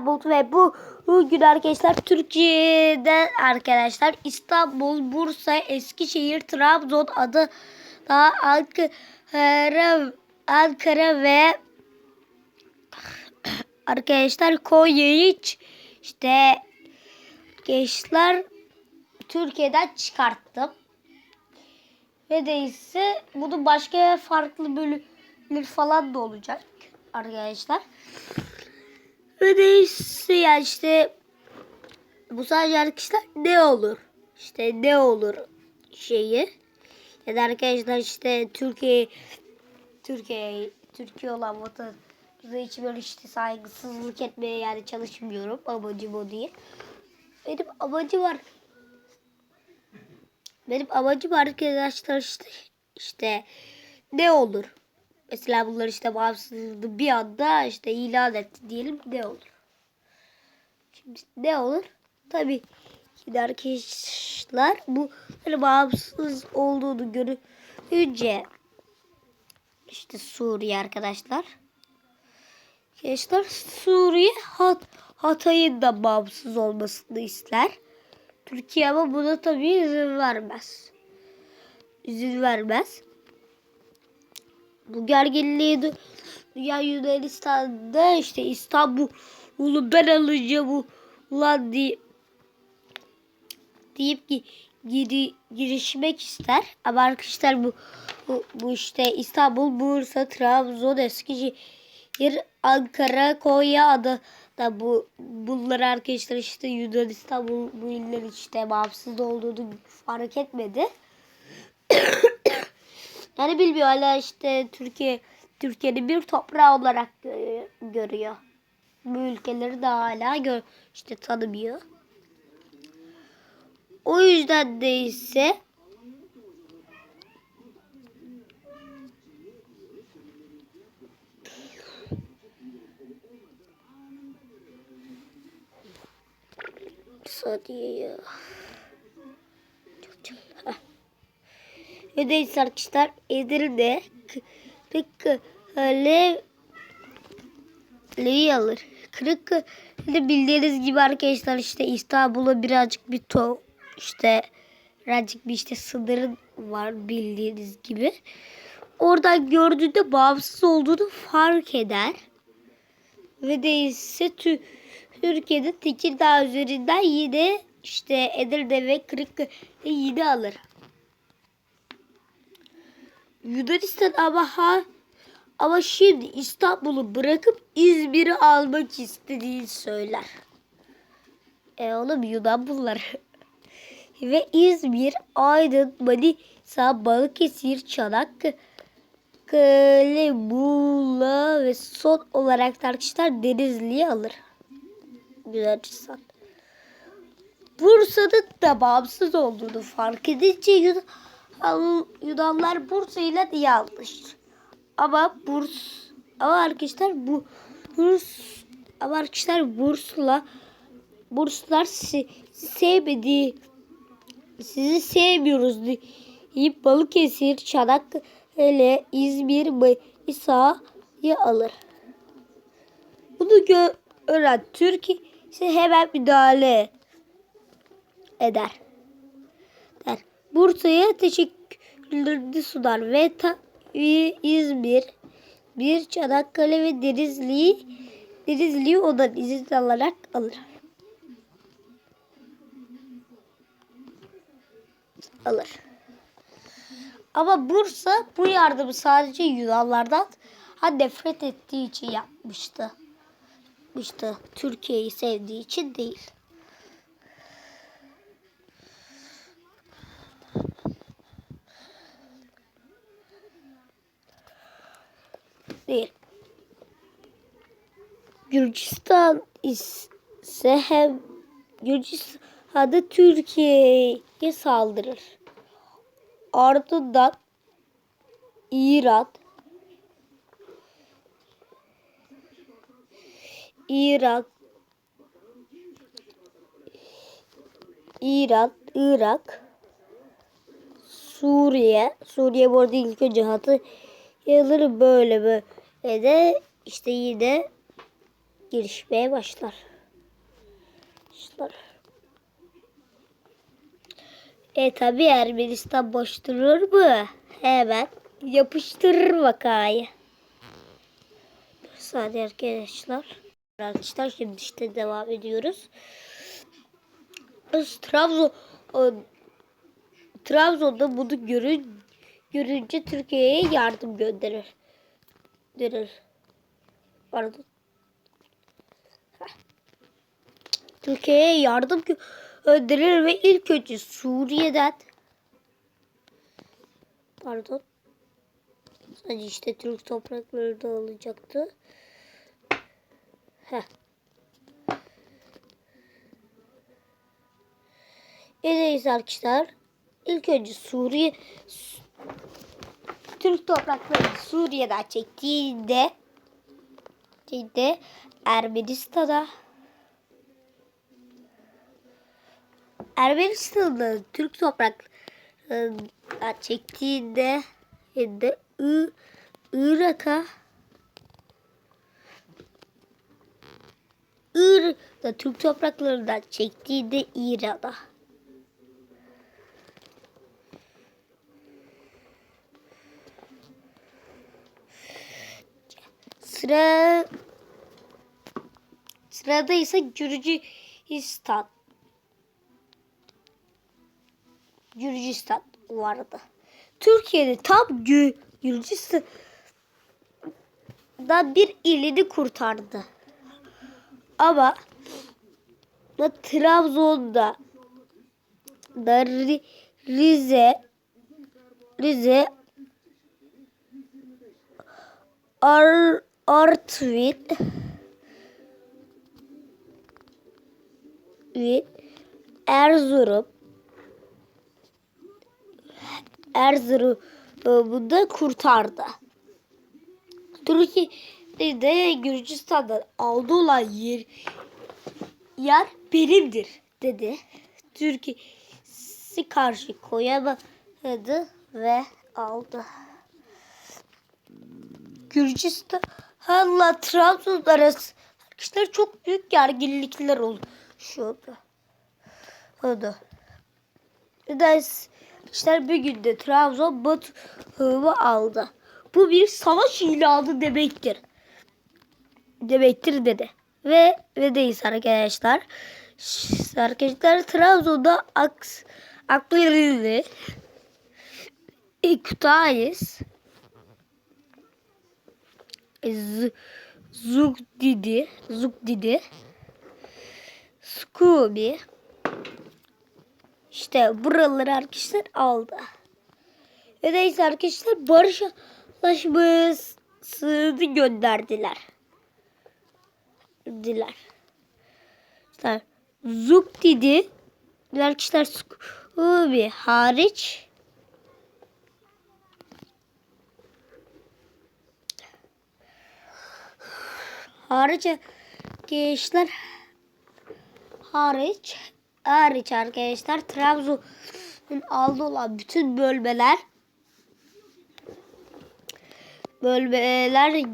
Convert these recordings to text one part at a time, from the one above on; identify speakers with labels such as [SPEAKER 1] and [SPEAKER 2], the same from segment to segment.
[SPEAKER 1] Bulut ve bu bugün arkadaşlar Türkiye'de arkadaşlar İstanbul, Bursa, Eskişehir, Trabzon adı daha Ankara, Ankara ve arkadaşlar Konya'yı hiç işte gençler Türkiye'den çıkarttım. Ve de ise bunun başka farklı bölümler falan da olacak arkadaşlar. Ve de ise yani işte bu sadece arkadaşlar ne olur? İşte ne olur şeyi. Ya da arkadaşlar işte Türkiye Türkiye Türkiye olan vatandaşa hiç böyle işte saygısızlık etmeye yani çalışmıyorum amacım o diye. Benim amacım var. Benim amacım arkadaşlar işte işte ne olur? Mesela bunlar işte bağımsızlığı bir anda işte ilan etti diyelim ne olur? Şimdi ne olur? Tabii ki arkadaşlar bu böyle bağımsız olduğunu görünce işte Suriye arkadaşlar. Arkadaşlar Suriye Hat Hatay'ın da bağımsız olmasını ister. Türkiye ama buna tabii izin vermez. İzin vermez. Bu gerginliği ya Yunanistan'da işte İstanbul'u ben alacağım ulan diye, deyip ki giri, girişmek ister. Ama arkadaşlar bu, bu, bu işte İstanbul, Bursa, Trabzon, Eskişehir, Ankara, Konya adı da bu bunlar arkadaşlar işte Yunanistan bu, bu iller işte bağımsız olduğunu fark etmedi. Yani bilmiyor hala işte Türkiye Türkiye'nin bir toprağı olarak gö- görüyor. Bu ülkeleri de hala gör, işte tanımıyor. O yüzden de ise saniye ya. Çok çok. Heh. Neyse arkadaşlar Edirne Kırıkkale Leyi alır. Kırıkkale bildiğiniz gibi arkadaşlar işte İstanbul'a birazcık bir to işte birazcık bir işte sınırı var bildiğiniz gibi. Oradan gördüğünde bağımsız olduğunu fark eder. Ve değilse tü Türkiye'de Tekirdağ üzerinden yine işte Edirne ve Kırıkkale yine alır. Yunanistan ama ha ama şimdi İstanbul'u bırakıp İzmir'i almak istediğini söyler. E oğlum Yunan bunlar. ve İzmir, Aydın, Manisa, Balıkesir, Çanakkale, Muğla ve son olarak da arkadaşlar Denizli'yi alır. Yunanistan. Bursa'nın da bağımsız olduğunu fark edince Yunan, Yunanlar Bursa ile diye anlaşır. Ama Burs ama arkadaşlar bu Burs ama arkadaşlar Burs'la Burslar si, sevmediği sizi sevmiyoruz deyip Balıkesir, Çanakkale, İzmir, Manisa'yı alır. Bunu gören Türkiye ise hemen müdahale eder. Bursa'ya teşekkürlerini sunar ve ta, İzmir, bir Çanakkale ve Denizli'yi Denizli'yi ondan izin alarak alır. Alır. Ama Bursa bu yardımı sadece Yunanlardan ha nefret ettiği için yapmıştı. İşte Türkiye'yi sevdiği için değil. Değil. Gürcistan ise hem Gürcistan'da Türkiye'ye saldırır. Ardından İran, İrak, İran, Irak, Suriye, Suriye bu arada ilk önce Hatay yazılır böyle böyle de işte yine gelişmeye başlar. Başlar. E tabi Ermenistan boş durur mu? Hemen yapıştırır vakayı. Bir saniye arkadaşlar. Arkadaşlar şimdi işte devam ediyoruz. Biz Trabzon o, Trabzon'da bunu görün, görünce Türkiye'ye yardım gönderir. Gönderir. Pardon. Türkiye'ye yardım gö- gönderir ve ilk önce Suriye'den pardon sadece işte Türk toprakları da alacaktı. Heh. Evet arkadaşlar. İlk önce Suriye Su- Türk toprakları Suriye'den çektiğinde çektiğinde Ermenistan'a Ermenistan'da Türk topraklarından çektiğinde de Irak'a Irak'ta Türk topraklarından çektiğinde İran'a Sıra sırada ise Gürcistan. Gürcistan vardı. Türkiye'de tam Gü Gürcistan'dan bir ilini kurtardı. Ama da Trabzon'da da Ri- Rize Rize Ar Artvin Erzurum Erzurum'u da kurtardı. Türkiye'de Gürcistan'dan aldı olan yer, yer benimdir dedi. Türkiye'si karşı koyamadı ve aldı. Gürcistan'la Trabzon arası arkadaşlar çok büyük gerginlikler. Oldu. Arkadaşlar bir günde Trabzon Batum'u aldı. Bu bir savaş ilanı demektir. Demektir dedi. Ve ve deyiz arkadaşlar. Ş- Arkadaşlar Trabzon'da aks, Aklı'yı Kutayis Z- Zugdidi, Zugdidi, Scooby. İşte buraları arkadaşlar aldı. Ve neyse arkadaşlar barış anlaşmasını gönderdiler. Diler. İşte Zugdidi, arkadaşlar Scooby hariç hariç arkadaşlar hariç hariç arkadaşlar Trabzon'un aldı olan bütün bölmeler bölmeler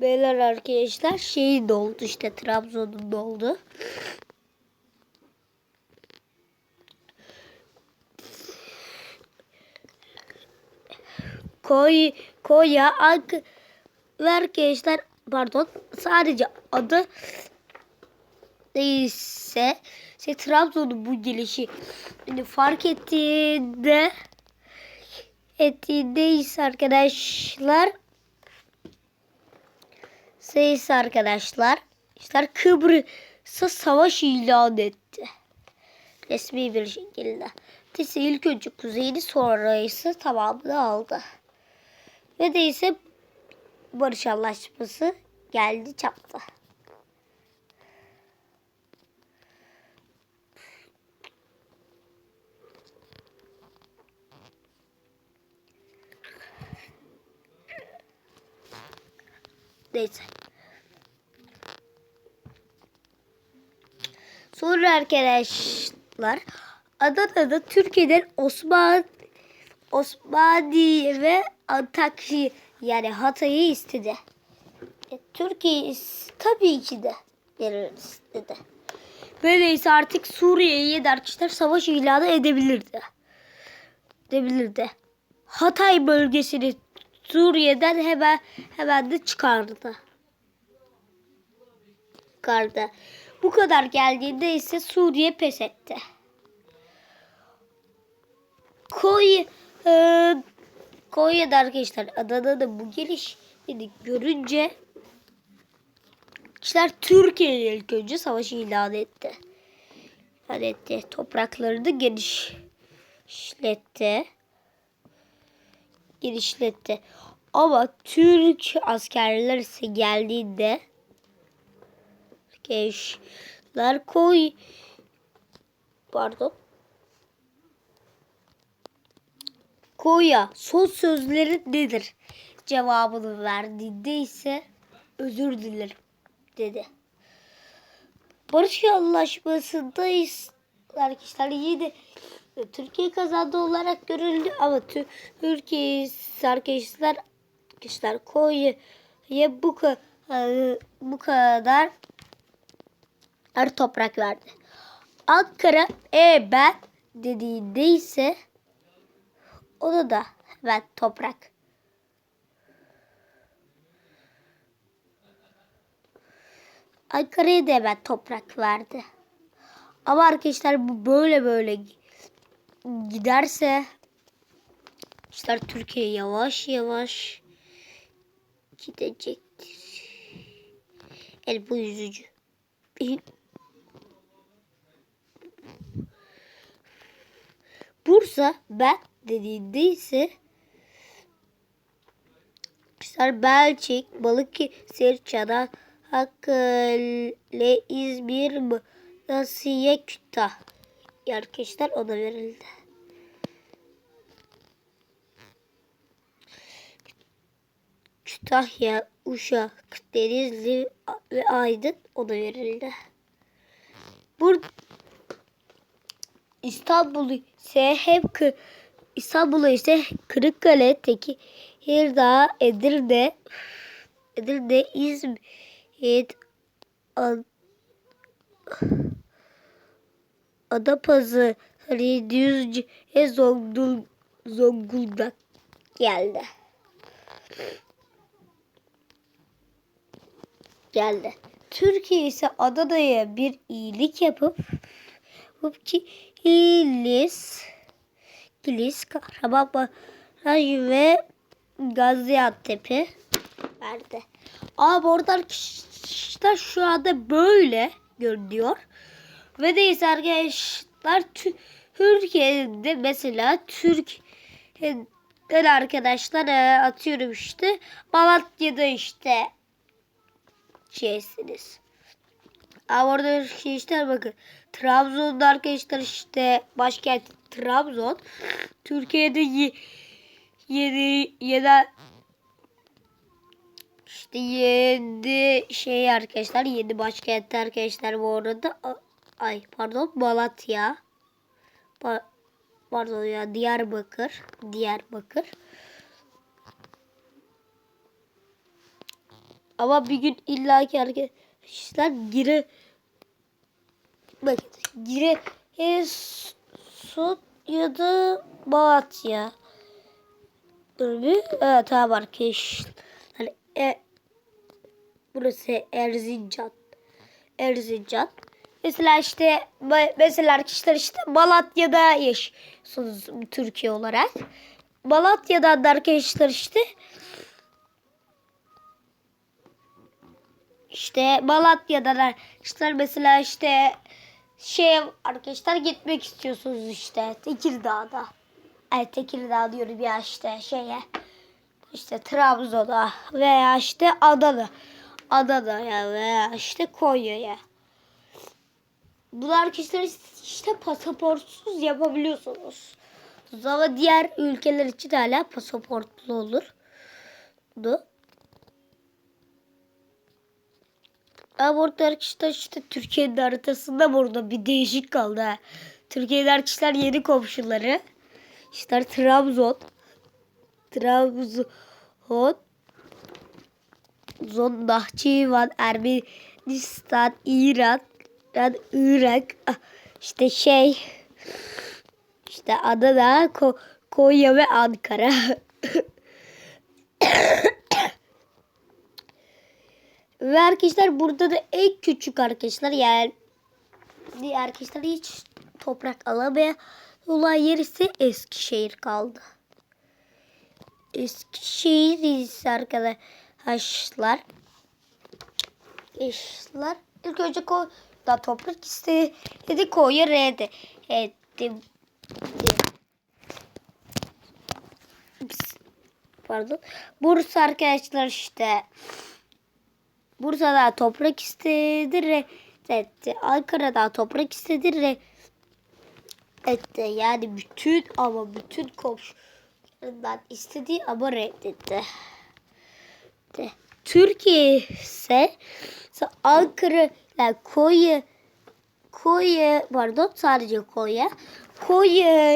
[SPEAKER 1] bölmeler arkadaşlar şeyi doldu işte Trabzon'un doldu. Koy, Konya, ve arkadaşlar pardon sadece adı değilse şey, Trabzon'un bu gelişi yani fark ettiğinde ettiğinde ise arkadaşlar ise arkadaşlar işte Kıbrıs'a savaş ilan etti. Resmi bir şekilde. Tisi ilk önce kuzeyini sonra ise tamamını aldı. Ve de barış anlaşması geldi çaptı. Neyse. Sonra arkadaşlar Adana'da Türkiye'den Osman Osmaniye ve Antakya yani Hatay'ı istedi. E, Türkiye tabii ki de veririz dedi. Böyleyse artık Suriye'ye de arkadaşlar savaş ilanı edebilirdi. Edebilirdi. Hatay bölgesini Suriye'den hemen hemen de çıkardı. Çıkardı. Bu kadar geldiğinde ise Suriye pes etti. Koy, e, Konya'da arkadaşlar Adana'da da bu gelişmeni görünce kişiler Türkiye'ye ilk önce savaşı ilan etti. İlan etti. Topraklarını genişletti. Genişletti. Ama Türk askerler ise geldiğinde gençler koy pardon Koya son sözleri nedir? Cevabını verdiğinde ise özür dilerim dedi. Barış Anlaşması'nda arkadaşlar yine Türkiye kazandı olarak görüldü ama Tü- Türkiye arkadaşlar arkadaşlar Konya'ya bu kadar bu kadar er toprak verdi. Ankara e ben dediğinde ise onu da ben toprak. Ankara'ya da hemen toprak verdi. Ama arkadaşlar bu böyle böyle giderse işte Türkiye yavaş yavaş gidecektir. El bu yüzücü. Bursa ben dediğinde ise Arkadaşlar Belçik, Balıkesir, Çanakkale, İzmir, Nasiye, Kütah. Arkadaşlar ona verildi. Kütahya, Uşak, Denizli ve Aydın ona verildi. Burada İstanbul ise Kı- İstanbul'a ise Kırıkkale, Tekirdağ, Edirne, Edirne, İzmir, Ad- Adapazarı, Düzce, Zongul- Zonguldak geldi. Geldi. Türkiye ise Adana'ya bir iyilik yapıp ki Kilis, Kilis, Kahramanmaraş ve Gaziantep'i verdi. Ama orada arkadaşlar şu anda böyle görünüyor. Ve neyse arkadaşlar Tü- Türkiye'de mesela Türkiye'de arkadaşlar e, atıyorum işte Malatya'da işte şeysiniz. Ama orada işte bakın Trabzon'da arkadaşlar işte başkent Trabzon. Türkiye'de ye, yedi, yedi işte yedi şey arkadaşlar yedi başkent arkadaşlar bu arada. Ay pardon Malatya. Pa- pardon ya Diyarbakır Diyarbakır. Ama bir gün illaki arkadaşlar giri bakın giri Sud ya da Malatya Dur bir. Evet tamam arkadaşlar. Hani, e, burası Erzincan. Erzincan. Mesela işte me- mesela arkadaşlar işte Malatya'da yaşıyorsunuz Türkiye olarak. Malatya'dan da arkadaşlar işte işte Malatya'dan arkadaşlar mesela işte şey arkadaşlar gitmek istiyorsunuz işte Tekirdağ'da. Ay Tekirdağ diyorum ya işte şeye. İşte Trabzon'a veya işte Adana. Adana'ya veya işte Konya'ya. Bunlar kişiler işte pasaportsuz yapabiliyorsunuz. Ama diğer ülkeler için hala pasaportlu olur. Ama burada arkadaşlar işte Türkiye'nin haritasında burada bir değişik kaldı. Ha. Türkiye'de arkadaşlar yeni komşuları. İşte Trabzon. Trabzon. Trabzon, Nahçıvan, Ermenistan, İran, İran, Irak, ah, işte şey, işte Adana, Ko- Konya ve Ankara. ve arkadaşlar burada da en küçük arkadaşlar yani arkadaşlar hiç toprak alamayan olan yer ise Eskişehir kaldı. Eskişehir ise arkadaşlar Arkadaşlar ilk önce koy da toprak istedi koyu red etti. Pardon. Bursa arkadaşlar işte Bursa'da toprak istedi red etti. Ankara'da toprak istedi red etti. Yani bütün ama bütün komşularından istediği ama reddetti. De. Türkiye ise ise Ankara yani Konya Konya pardon sadece Konya Konya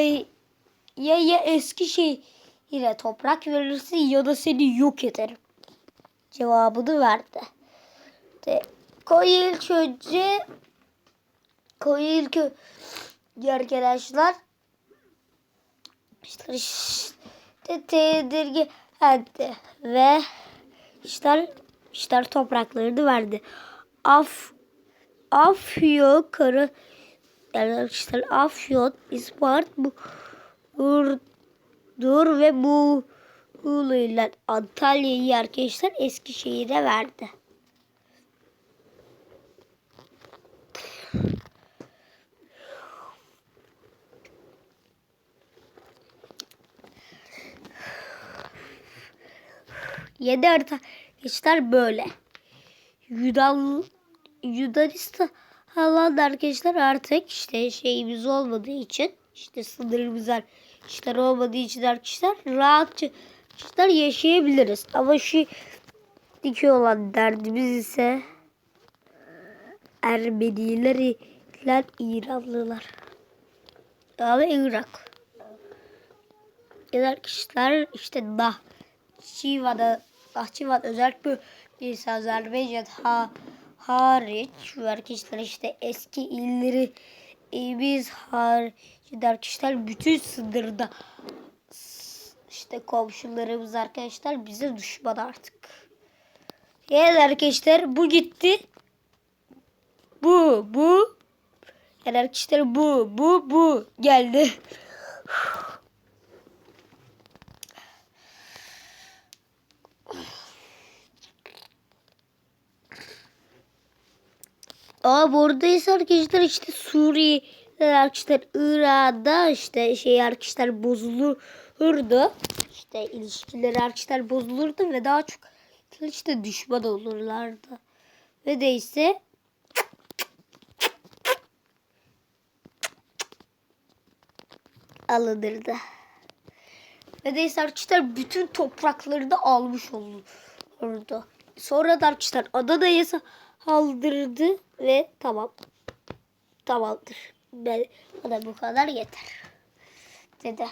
[SPEAKER 1] ya ya Eskişehir'e toprak verirsin ya da seni yok ederim. Cevabını verdi. De, Konya ilk önce Konya ilk önce arkadaşlar işte, işte tedirgin etti ve işler işler topraklarını verdi. Af Afyon karı yani işte Afyon, İspart, Burdur ve Muğla ile Antalya'yı arkadaşlar Eskişehir'e verdi. Yedi harita arkadaşlar böyle. Yunan Yunanistan Hollanda arkadaşlar artık işte şeyimiz olmadığı için işte sınırımız arkadaşlar olmadığı için arkadaşlar rahatça arkadaşlar yaşayabiliriz. Ama şu diki olan derdimiz ise Ermeniler ile İranlılar. Ve Irak. Ya arkadaşlar işte Nahçıvan'da Nahçıvan özel bölgesi Azerbaycan ha, hariç ve arkadaşlar işte eski illeri e, biz haricinde arkadaşlar bütün sınırda işte komşularımız arkadaşlar bize düşman artık. Yani arkadaşlar bu gitti. Bu, bu. Yani arkadaşlar bu, bu, bu geldi. Aa buradayız arkadaşlar işte Suriye'de arkadaşlar Irak'da işte şey arkadaşlar bozulurdu. İşte ilişkileri arkadaşlar bozulurdu ve daha çok işte düşman olurlardı. Ve de ise alınırdı. Ve de ise arkadaşlar bütün toprakları da almış olurdu. Sonra da arkadaşlar Adana'ya saldırdı ve tamam. Tamamdır. Ben, bana bu kadar yeter. Dedi.